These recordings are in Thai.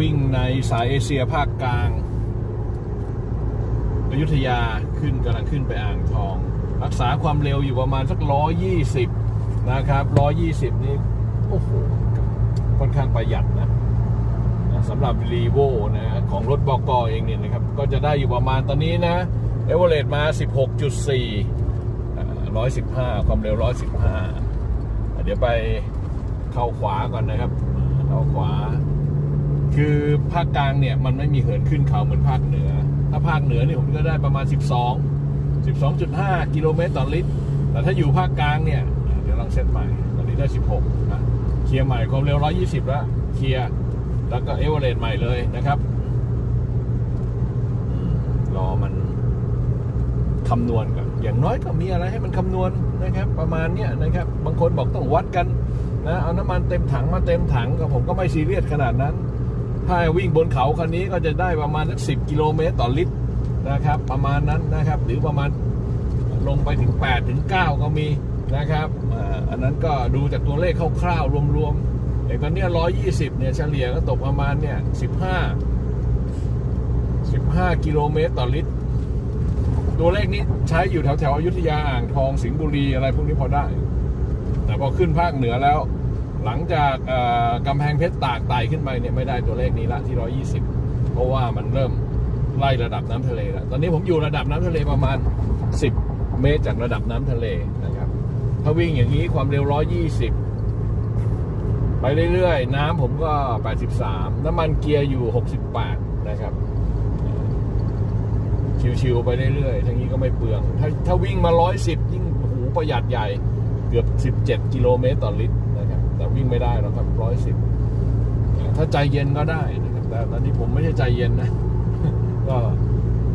วิ่งในสายเอเชียภาคกลางอยุธยาขึ้นกำลังขึ้นไปอ่างทอง รักษาความเร็วอยู่ประมาณสักร้อยี่สิบนะครับร้อยี่สิบนี่โอ้โหค่อนข้างประหยัดนะสำหรับรีโวนะของรถบกเองเนี่ยนะครับ ก็จะได้อยู่ประมาณตอนนี้นะเอเวอเรสต์มา 16.4 115 ความเร็ว 115 เดี๋ยวไปเข้าขวาก่อนนะครับ เข้าขวา คือภาคกลางเนี่ยมันไม่มีเหินขึ้นเขาเหมือนภาคเหนือ ถ้าภาคเหนือเนี่ยผมก็ได้ประมาณ 12 12.5 กิโลเมตรต่อลิตร แต่ถ้าอยู่ภาคกลางเนี่ย เดี๋ยวลองเซตใหม่ ตอนนี้ได้ 16นะเคลียร์ใหม่ความเร็ว 120 แล้ว เคลียร์แล้วก็เอเวอเรสต์ใหม่เลยนะครับ รอมันคำนวณก่อน อย่างน้อยก็มีอะไรให้มันคำนวณนะครับ ประมาณเนี้ยนะครับ บางคนบอกต้องวัดกันนะ เอาน้ำมันเต็มถังมาเต็มถังก็ผมก็ไม่ซีเรียสขนาดนั้น ถ้าวิ่งบนเขาคันนี้ก็จะได้ประมาณสักสิกิโลเมตรต่อลิตรนะครับ ประมาณนั้นนะครับ หรือประมาณลงไปถึง8ถึง9ก็มีนะครับอันนั้นก็ดูจากตัวเลขคร่าวๆรวมๆอย่างตอนเนี้ร้อยยี่สิบเนี่ยเฉลี่ยก็ตกประมาณเนี่ยสิบห้าสิบห้ากิโลเมตรต่อลิตร ตัวเลขนี้ใช้อยู่แถวแถวๆอยุธยาอ่างทองสิงห์บุรีอะไรพวกนี้พอได้ แต่พอขึ้นภาคเหนือแล้ว หลังจากกำแพงเพชรตากไต่ขึ้นไปเนี่ยไม่ได้ตัวเลขนี้ละที่ 120 เพราะว่ามันเริ่มไล่ระดับน้ำทะเลแล้วตอนนี้ผมอยู่ระดับน้ำทะเลประมาณ 10 เมตรจากระดับน้ำทะเลนะครับ ถ้าวิ่งอย่างนี้ความเร็ว 120 ไปเรื่อยๆ น้ำผมก็ 83 น้ำมันเกียร์อยู่ 68 นะครับ ชิวๆไปเรื่อยๆทั้งนี้ก็ไม่เปลือง ถ้าถ้าวิ่งมา 110 ยิ่งโอ้โหประหยัดใหญ่เกือบ 17 กิโลเมตรต่อลิตร แต่วิ่งไม่ได้หรอกครับ110ถ้าใจเย็นก็ได้นะครับแต่ตอนนี้ผมไม่ใช่ใจเย็นนะ ก็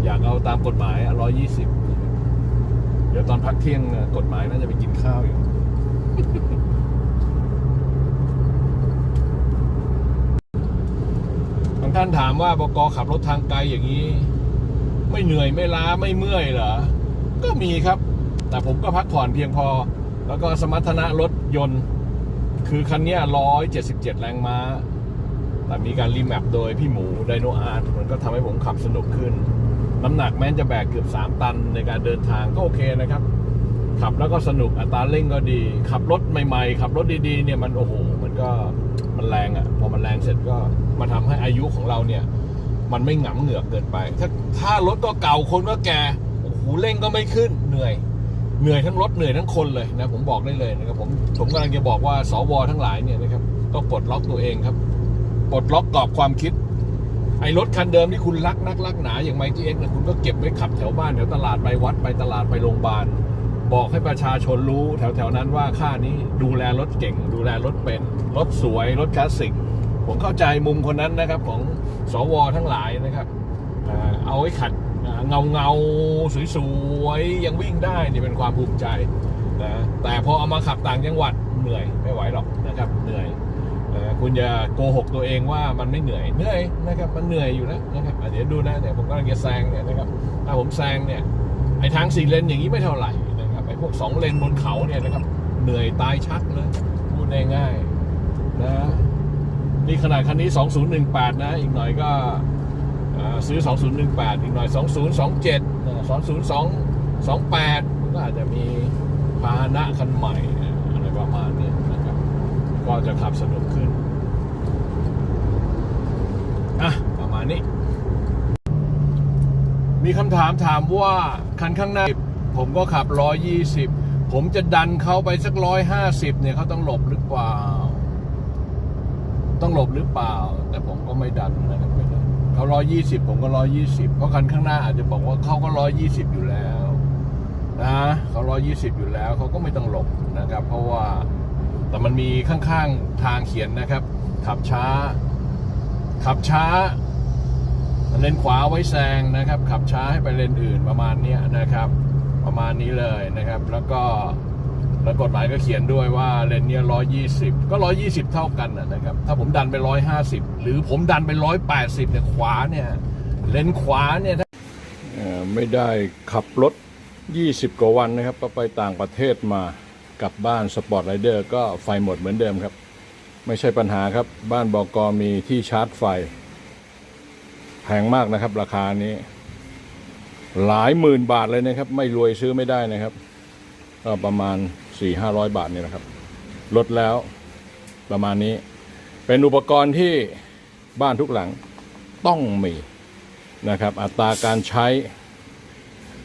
อยากเอาตามกฎหมายอะ120นะครับเดี๋ยวตอนพักเที่ยงกฎหมายน่าจะไปกินข้าวอยู่บางท่านถามว่าบกขับรถทางไกลอย่างนี้ ไม่เหนื่อยไม่ล้าไม่เมื่อยเหรอ ก็มีครับ แต่ผมก็พักผ่อนเพียงพอ แล้วก็สมรรถนะรถยนต์ คือคันนี้ร้อยเจ็ดสิบเจ็ดแรงม้า แต่มีการรีแมปโดยพี่หมูไดโนอาร์ตมันก็ทำให้ผมขับสนุกขึ้น น้ำหนักแม้จะแบกเกือบ 3 ตันในการเดินทางก็โอเคนะครับ ขับแล้วก็สนุกอัตราเร่งก็ดี ขับรถใหม่ๆ ขับรถดีๆเนี่ยมันโอ้โห มันก็มันแรงอะ่ะ พอมันแรงเสร็จก็มาทำให้อายุของเราเนี่ย มันไม่หงำเหงือกเกินไป ถ้าถ้ารถก็เก่าคนก็แก่โอ้โหเร่งก็ไม่ขึ้นเหนื่อย เหนื่อยทั้งรถเหนื่อยทั้งคนเลยนะผมบอกได้เลยนะครับผมผมกำลังจะบอกว่าสวทั้งหลายเนี่ยนะครับต้องปลดล็อกตัวเองครับปลดล็อกกรอบความคิด ไอ้รถคันเดิมที่คุณรักนักรักหนาอย่างไมค์จีเอ็กนี่ยคุณก็เก็บไว้ขับแถวบ้านแถวตลาดไปวัดไปตลาดไปโรงพยาบาลบอกให้ประชาชนรู้แถวแถวๆนั้นว่าค่านี้ดูแลรถเก่ง ดูแลรถเป็น รถสวย รถคลาสสิก ผมเข้าใจมุมคนนั้นนะครับของสวทั้งหลายนะครับ เอาไว้ขัด เงาเงาสวยๆ ยังวิ่งได้นี่เป็นความภูมิใจนะแต่พอเอามาขับต่างจังหวัดเหนื่อยไม่ไหวหรอกนะครับเหนื่อยเอ่อคุณอย่าโกหกตัวเองว่ามันไม่เหนื่อยเหนื่อยนะครับมันเหนื่อยอยู่แล้วนะครับเดี๋ยวดูนะเดี๋ยวผมกำลังจะแซงเนี่ยนะครับถ้าผมแซงเนี่ยไอ้ทางสี่เลนอย่างนี้ไม่เท่าไหร่นะครับไอ้พวกสองเลนบนเขาเนี่ยนะครับเหนื่อยตายชักเลยพูดง่ายๆนะนี่ขนาดคันนี้ 2018 นะ อีกหน่อยก็ ซื้อ 2018 อีกหน่อย 2027อ่า2022 28 ก็อาจจะมีพาหนะคันใหม่อะไรประมาณเนี้ยนะครับ ก็จะขับสนุกขึ้นอะประมาณนี้ มีคำถามถามว่า คันข้างหน้า ผมก็ขับ 120 ผมจะดันเขาไปสัก 150 เนี่ยเขาต้องหลบหรือเปล่า ต้องหลบหรือเปล่า แต่ผมก็ไม่ดันนะครับไม่ดัน เขาร้อยี่สิบผมก็ร้อยี่สิบเพราะคันข้างหน้าอาจจะบอกว่าเขาก็ร้อยี่สิบอยู่แล้วนะเขาร้อยี่สิบอยู่แล้วเขาก็ไม่ต้องหลบนะครับ เพราะว่าแต่มันมีข้างๆทางเขียนนะครับ ขับช้า ขับช้าเลนขวาไว้แซงนะครับ ขับช้าให้ไปเลนอื่นประมาณนี้นะครับ ประมาณนี้เลยนะครับ แล้วก็ แล้วกฎหมายก็เขียนด้วยว่าเลนเนี้ยร้อยี่สิบก็ร้อยี่สิบเท่ากันนะครับ ถ้าผมดันไปร้อยห้าสิบหรือผมดันไปร้อยแปดสิบเนี่ยขวาเนี่ยเลนขวาเนี่ยไม่ได้ขับรถ20กว่าวันนะครับ ก็ไปต่างประเทศมากลับบ้านสปอร์ตไรเดอร์ก็ไฟหมดเหมือนเดิมครับ ไม่ใช่ปัญหาครับ บ้านบอกอมีที่ชาร์จไฟ แพงมากนะครับ ราคานี้ หลายหมื่นบาทเลยนะครับ ไม่รวยซื้อไม่ได้นะครับ ก็ประมาณ สี่ห้าร้อยบาทนี่นะครับ ลดแล้วประมาณนี้ เป็นอุปกรณ์ที่บ้านทุกหลังต้องมีนะครับ อัตราการใช้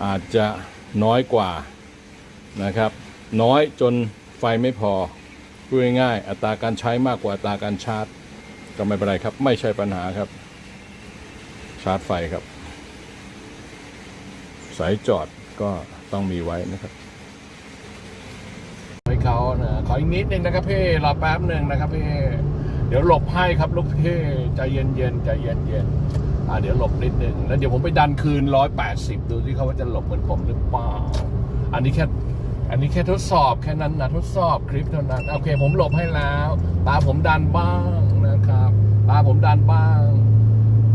อาจจะน้อยกว่านะครับ น้อยจนไฟไม่พอพูดง่ายๆอัตราการใช้มากกว่าอัตราการชาร์จ ก็ไม่เป็นไรครับ ไม่ใช่ปัญหาครับ ชาร์จไฟครับ สายจอดก็ต้องมีไว้นะครับ เขานะขออีกนิดนึงนะครับพี่รอแป๊บหนึ่งนะครับพี่เดี๋ยวหลบให้ครับลูกพี่ใจเย็นเย็นๆใจเย็นเย็นๆอ่าเดี๋ยวหลบนิดนึงแล้วเดี๋ยวผมไปดันคืนร้อยแปดสิบดูที่เขาว่าจะหลบเหมือนผมหรือเปล่าอันนี้แค่อันนี้แค่ทดสอบแค่นั้นนะทดสอบคลิปเท่านั้นโอเค ผมหลบให้แล้วตาผมดันบ้างนะครับตาผมดันบ้าง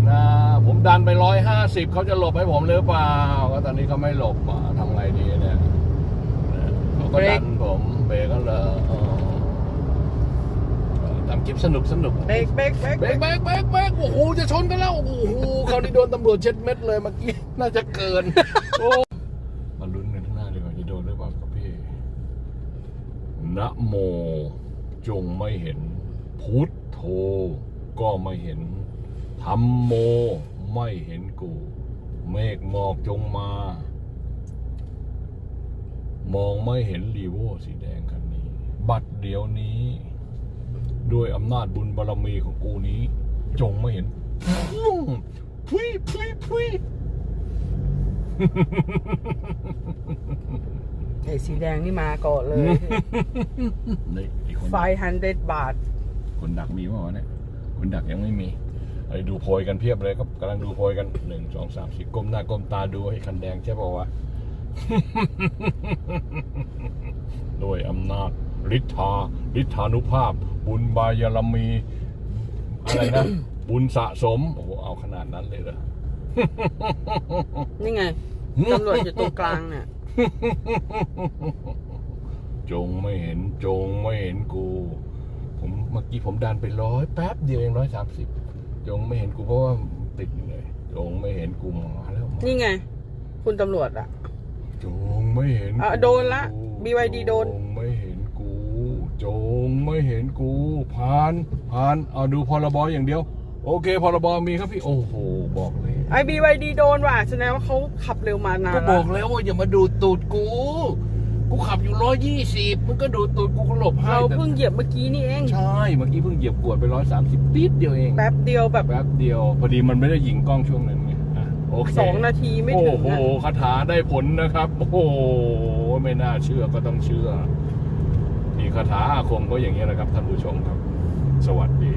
นะผมดันไปร้อยห้าสิบเขาจะหลบให้ผมหรือเปล่าก็ตอนนี้เขาไม่หลบทำไงดีเนี่ย ก็ดันผมเบรกก็เลยอ๋อเออทำคลิปสนุกสนุกเบรกเบรกเบรกเบรกเบรกเบรกเบรกโอ้โหจะชนกันแล้วโอ้โหเขาที่โดนตำรวจเช็ดเม็ดเลยเมื่อกี้น่าจะเกินโอ้มาลุ้นกันข้างหน้าดีกว่าจะโดนหรือเปล่าครับพี่นะโม จงไม่เห็น พุทโธก็ไม่เห็นธรรมโมไม่เห็นกู เมฆหมอกจงมา มองไม่เห็นรีโวสีแดงคันนี้ บัตรเดี๋ยวนี้ ด้วยอำนาจบุญบารรมีของกูนี้ จงไม่เห็นนุ่งพุยพุยพุยไอ้สีแดงนี่มาก่อนเลยนี่อีกคนไฟฮันเดบาท คนดักมีเปล่าวะเนี่ย คนดักยังไม่มีไอ้ดูโพยกันเพียบเลยครับกำลังดูโพยกันหนึ่งสองสามสี่ก้มหน้าก้มตาดูไอ้คันแดงใช่ป่าวะ ด้วยอำนาจฤทธาฤทธานุภาพ บุญบายารมี อะไรนะ บุญสะสม โอ้โหเอาขนาดนั้นเลยเหรอนี่ไงตำรวจอยู่ตรงกลางเนี่ย จงไม่เห็นจงไม่เห็นกู ผมเมื่อกี้ผมดันไปร้อยแป๊บเดียวเองร้อยสามสิบจงไม่เห็นกูเพราะว่าติดอยู่เลยจงไม่เห็นกูมาแล้วมานี่ไง คุณตำรวจอะ จงไม่เห็นอะกูโดนละ BYD โดน จงไม่เห็นกู จงไม่เห็นกูผ่านผ่านเอาดูพรบอย่างเดียว โอเคพรบมีครับพี่โอ้โหบอกเลย ไอบีวดีโดนว่ะแสดงว่าเขาขับเร็วมานานก็บแล้อวกแล้วว่าอย่ามาดูดตูดกู กูขับอยู่ร้อยยี่สิบมันก็ดูดตูดกูก็หลบให้เราแต่เพิ่งเหยียบเมื่อกี้นี่เอง ใช่เมื่อกี้เพิ่งเหยียบกวดไปร้อยสามสิบปี๊ดเดียวเองแป๊บเดียวแบบ แป๊บเดียวพอดีมันไม่ได้ยิงกล้องช่วงนั้นไงอะ โอเคสองนาทีไม่ถึงโอ้โหอะคาถาได้ผลนะครับ โอ้โหไม่น่าเชื่อก็ต้องเชื่อนี่คาถาอาคมก็อย่างนี้ยนะครับท่านผู้ชมครับ สวัสดี